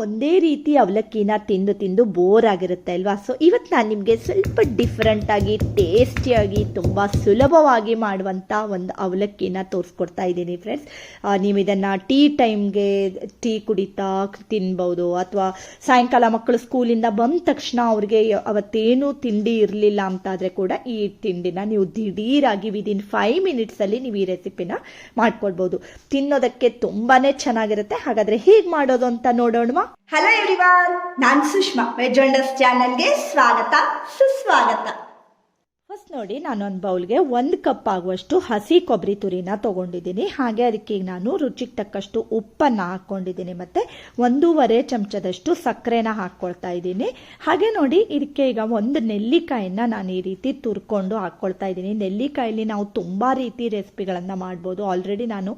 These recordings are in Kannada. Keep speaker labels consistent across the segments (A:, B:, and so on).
A: ಒಂದೇ ರೀತಿ ಅವಲಕ್ಕಿನ ತಿಂದು ತಿಂದು ಬೋರ್ ಆಗಿರುತ್ತೆ ಅಲ್ವಾ? ಸೊ ಇವತ್ತು ನಾನು ನಿಮಗೆ ಸ್ವಲ್ಪ ಡಿಫ್ರೆಂಟಾಗಿ ಟೇಸ್ಟಿಯಾಗಿ ತುಂಬ ಸುಲಭವಾಗಿ ಮಾಡುವಂಥ ಒಂದು ಅವಲಕ್ಕಿನ ತೋರಿಸ್ಕೊಡ್ತಾ ಇದ್ದೀನಿ ಫ್ರೆಂಡ್ಸ್ ನೀವು ಇದನ್ನು ಟೀ ಟೈಮ್ಗೆ ಟೀ ಕುಡಿತಾ ತಿನ್ಬೋದು, ಅಥವಾ ಸಾಯಂಕಾಲ ಮಕ್ಕಳು ಸ್ಕೂಲಿಂದ ಬಂದ ತಕ್ಷಣ ಅವ್ರಿಗೆ ಅವತ್ತೇನು ತಿಂಡಿ ಇರಲಿಲ್ಲ ಅಂತಾದರೆ ಕೂಡ ಈ ತಿಂಡಿನ ನೀವು ದಿಢೀರಾಗಿ ವಿದಿನ್ ಫೈವ್ ಮಿನಿಟ್ಸಲ್ಲಿ ನೀವು ಈ ರೆಸಿಪಿನ ಮಾಡ್ಕೊಳ್ಬೋದು ತಿನ್ನೋದಕ್ಕೆ ತುಂಬಾ ಚೆನ್ನಾಗಿರುತ್ತೆ. ಹಾಗಾದರೆ ಹೇಗೆ ಮಾಡೋದು ಅಂತ ನೋಡೋಣವಾ
B: ಹಲೋ ಎವ್ರಿವಾನ್ ನಾನು ಸುಷ್ಮಾ. ವೆಜ್ ಚಾನಲ್ಗೆ ಸ್ವಾಗತ ಸುಸ್ವಾಗತ.
A: ನೋಡಿ, ನಾನೊಂದು ಬೌಲ್ಗೆ ಒಂದು ಕಪ್ ಆಗುವಷ್ಟು ಹಸಿ ಕೊಬ್ಬರಿ ತುರಿನ ತೊಗೊಂಡಿದ್ದೀನಿ. ಹಾಗೆ ಅದಕ್ಕೆ ನಾನು ರುಚಿಗೆ ತಕ್ಕಷ್ಟು ಉಪ್ಪನ್ನು ಹಾಕ್ಕೊಂಡಿದ್ದೀನಿ ಮತ್ತು ಒಂದೂವರೆ ಚಮಚದಷ್ಟು ಸಕ್ಕರೆನ ಹಾಕ್ಕೊಳ್ತಾ ಇದ್ದೀನಿ. ಹಾಗೆ ನೋಡಿ ಇದಕ್ಕೆ ಈಗ ಒಂದು ನೆಲ್ಲಿಕಾಯಿನ ನಾನು ಈ ರೀತಿ ತುರ್ಕೊಂಡು ಹಾಕ್ಕೊಳ್ತಾ ಇದ್ದೀನಿ. ನೆಲ್ಲಿಕಾಯಲ್ಲಿ ನಾವು ತುಂಬ ರೀತಿ ರೆಸಿಪಿಗಳನ್ನು ಮಾಡ್ಬೋದು. ಆಲ್ರೆಡಿ ನಾನು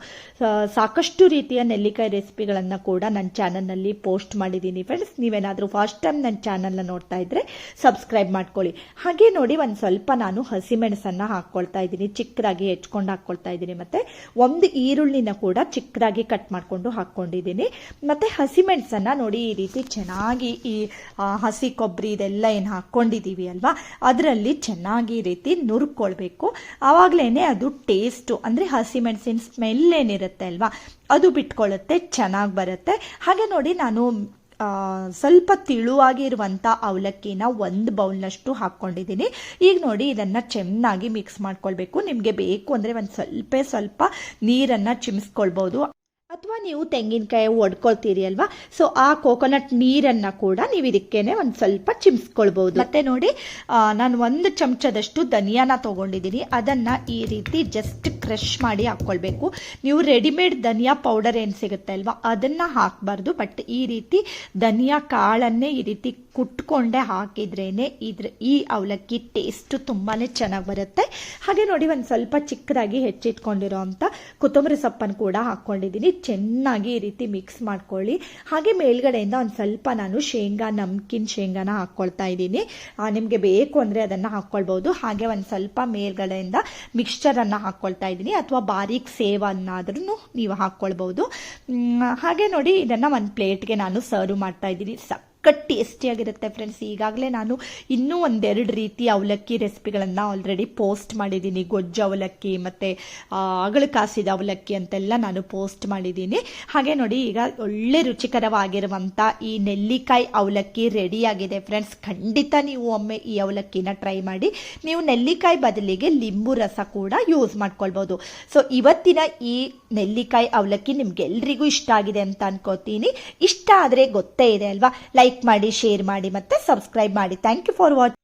A: ಸಾಕಷ್ಟು ರೀತಿಯ ನೆಲ್ಲಿಕಾಯಿ ರೆಸಿಪಿಗಳನ್ನು ಕೂಡ ನನ್ನ ಚಾನಲ್ನಲ್ಲಿ ಪೋಸ್ಟ್ ಮಾಡಿದ್ದೀನಿ. ಫ್ರೆಂಡ್ಸ್ ನೀವೇನಾದರೂ ಫಸ್ಟ್ ಟೈಮ್ ನನ್ನ ಚಾನಲ್ನ ನೋಡ್ತಾ ಇದ್ದರೆ ಸಬ್ಸ್ಕ್ರೈಬ್ ಮಾಡ್ಕೊಳ್ಳಿ. ಹಾಗೆ ನೋಡಿ, ಒಂದು ಸ್ವಲ್ಪ ನಾನು ಹಸಿಮೆಣಸನ್ನು ಹಾಕ್ಕೊಳ್ತಾ ಇದ್ದೀನಿ. ಚಿಕ್ಕದಾಗಿ ಹೆಚ್ಕೊಂಡು ಹಾಕ್ಕೊಳ್ತಾ ಇದ್ದೀನಿ. ಮತ್ತು ಒಂದು ಈರುಳ್ಳಿನ ಕೂಡ ಚಿಕ್ಕದಾಗಿ ಕಟ್ ಮಾಡಿಕೊಂಡು ಹಾಕ್ಕೊಂಡಿದ್ದೀನಿ ಮತ್ತು ಹಸಿಮೆಣಸನ್ನು ನೋಡಿ ಈ ರೀತಿ ಚೆನ್ನಾಗಿ ಈ ಹಸಿ ಕೊಬ್ಬರಿ ಇದೆಲ್ಲ ಏನು ಹಾಕ್ಕೊಂಡಿದ್ದೀವಿ ಅಲ್ವಾ? ಅದರಲ್ಲಿ ಚೆನ್ನಾಗಿ ರೀತಿ ನುರ್ಕೊಳ್ಬೇಕು. ಆವಾಗಲೇ ಅದು ಟೇಸ್ಟು ಅಂದರೆ ಹಸಿಮೆಣಸಿನ ಸ್ಮೆಲ್ ಏನಿರುತ್ತೆ ಅಲ್ವಾ? ಅದು ಬಿಟ್ಕೊಳ್ಳುತ್ತೆ ಚೆನ್ನಾಗಿ ಬರುತ್ತೆ. ಹಾಗೆ ನೋಡಿ ನಾನು ಸ್ವಲ್ಪ ತಿಳುವಾಗಿರುವಂಥ ಅವಲಕ್ಕಿನ ಒಂದು ಬೌಲ್ನಷ್ಟು ಹಾಕ್ಕೊಂಡಿದ್ದೀನಿ. ಈಗ ನೋಡಿ ಇದನ್ನು ಚೆನ್ನಾಗಿ ಮಿಕ್ಸ್ ಮಾಡ್ಕೊಳ್ಬೇಕು. ನಿಮಗೆ ಬೇಕು ಅಂದರೆ ಒಂದು ಸ್ವಲ್ಪ ಸ್ವಲ್ಪ ನೀರನ್ನು ಚಿಮಿಸ್ಕೊಳ್ಬೋದು. ಅಥವಾ ನೀವು ತೆಂಗಿನಕಾಯಿ ಒಡ್ಕೊಳ್ತೀರಿ ಅಲ್ವಾ? ಸೊ ಆ ಕೋಕೋನಟ್ ನೀರನ್ನು ಕೂಡ ನೀವು ಇದಕ್ಕೇನೆ ಒಂದು ಸ್ವಲ್ಪ ಚಿಮ್ಸ್ಕೊಳ್ಬೋದು ಮತ್ತೆ ನೋಡಿ ನಾನು ಒಂದು ಚಮಚದಷ್ಟು ಧನಿಯಾನ ತೊಗೊಂಡಿದ್ದೀನಿ. ಅದನ್ನು ಈ ರೀತಿ ಜಸ್ಟ್ ಕ್ರಷ್ ಮಾಡಿ ಹಾಕ್ಕೊಳ್ಬೇಕು. ನೀವು ರೆಡಿಮೇಡ್ ಧನಿಯಾ ಪೌಡರ್ ಏನು ಸಿಗುತ್ತೆ ಅಲ್ವಾ? ಅದನ್ನು ಹಾಕಬಾರ್ದು. ಬಟ್ ಈ ರೀತಿ ಧನಿಯಾ ಕಾಳನ್ನೇ ಈ ರೀತಿ ಕುಟ್ಕೊಂಡೆ ಹಾಕಿದ್ರೇ ಇದ್ರ ಈ ಅವಲಕ್ಕಿ ಟೇಸ್ಟು ತುಂಬಾ ಚೆನ್ನಾಗಿ ಬರುತ್ತೆ. ಹಾಗೆ ನೋಡಿ ಒಂದು ಸ್ವಲ್ಪ ಚಿಕ್ಕದಾಗಿ ಹೆಚ್ಚಿಟ್ಕೊಂಡಿರೋ ಅಂಥ ಕೊತ್ತಂಬರಿ ಸೊಪ್ಪನ್ನು ಕೂಡ ಹಾಕ್ಕೊಂಡಿದ್ದೀನಿ ಚೆನ್ನಾಗಿ ಈ ರೀತಿ ಮಿಕ್ಸ್ ಮಾಡ್ಕೊಳ್ಳಿ. ಹಾಗೆ ಮೇಲ್ಗಡೆಯಿಂದ ಒಂದು ಸ್ವಲ್ಪ ನಾನು ಶೇಂಗಾ, ನಮ್ಕಿನ್ ಶೇಂಗಾನ ಹಾಕ್ಕೊಳ್ತಾ ಇದ್ದೀನಿ. ನಿಮಗೆ ಬೇಕು ಅಂದರೆ ಅದನ್ನು ಹಾಕ್ಕೊಳ್ಬೋದು ಹಾಗೆ ಒಂದು ಸ್ವಲ್ಪ ಮೇಲ್ಗಡೆಯಿಂದ ಮಿಕ್ಸ್ಚರನ್ನು ಹಾಕ್ಕೊಳ್ತಾ ಇದ್ದೀನಿ. ಅಥವಾ ಬಾರೀಕ್ ಸೇವನ್ನಾದ್ರೂ ನೀವು ಹಾಕ್ಕೊಳ್ಬೋದು ಹಾಗೆ ನೋಡಿ ಇದನ್ನು ಒಂದು ಪ್ಲೇಟ್ಗೆ ನಾನು ಸರ್ವ್ ಮಾಡ್ತಾ ಇದ್ದೀನಿ. ಸಕ್ ಸಖತ್ ಟೇಸ್ಟಿಯಾಗಿರುತ್ತೆ ಫ್ರೆಂಡ್ಸ್ ಈಗಾಗಲೇ ನಾನು ಇನ್ನೂ ಒಂದೆರಡು ರೀತಿ ಅವಲಕ್ಕಿ ರೆಸಿಪಿಗಳನ್ನು ಆಲ್ರೆಡಿ ಪೋಸ್ಟ್ ಮಾಡಿದ್ದೀನಿ. ಗೊಜ್ಜು ಅವಲಕ್ಕಿ ಮತ್ತು ಅಗಳು ಕಾಸಿದ ಅವಲಕ್ಕಿ ಅಂತೆಲ್ಲ ನಾನು ಪೋಸ್ಟ್ ಮಾಡಿದ್ದೀನಿ. ಹಾಗೆ ನೋಡಿ, ಈಗ ಒಳ್ಳೆ ರುಚಿಕರವಾಗಿರುವಂಥ ಈ ನೆಲ್ಲಿಕಾಯಿ ಅವಲಕ್ಕಿ ರೆಡಿಯಾಗಿದೆ ಫ್ರೆಂಡ್ಸ್ ಖಂಡಿತ ನೀವು ಒಮ್ಮೆ ಈ ಅವಲಕ್ಕಿನ ಟ್ರೈ ಮಾಡಿ. ನೀವು ನೆಲ್ಲಿಕಾಯಿ ಬದಲಿಗೆ ಲಿಂಬು ರಸ ಕೂಡ ಯೂಸ್ ಮಾಡ್ಕೊಳ್ಬೋದು. ಸೊ ಇವತ್ತಿನ ಈ ನೆಲ್ಲಿಕಾಯಿ ಅವಲಕ್ಕಿ ನಿಮ್ಗೆಲ್ರಿಗೂ ಇಷ್ಟ ಆಗಿದೆ ಅಂತ ಅನ್ಕೋತೀನಿ. ಇಷ್ಟ ಆದರೆ ಗೊತ್ತೇ ಇದೆ ಅಲ್ವಾ? ಲೈಕ್ ಮಾಡಿ ಶೇರ್ ಮಾಡಿ ಮತ್ತೆ ಸಬ್ಸ್ಕ್ರೈಬ್ ಮಾಡಿ. Thank you for watch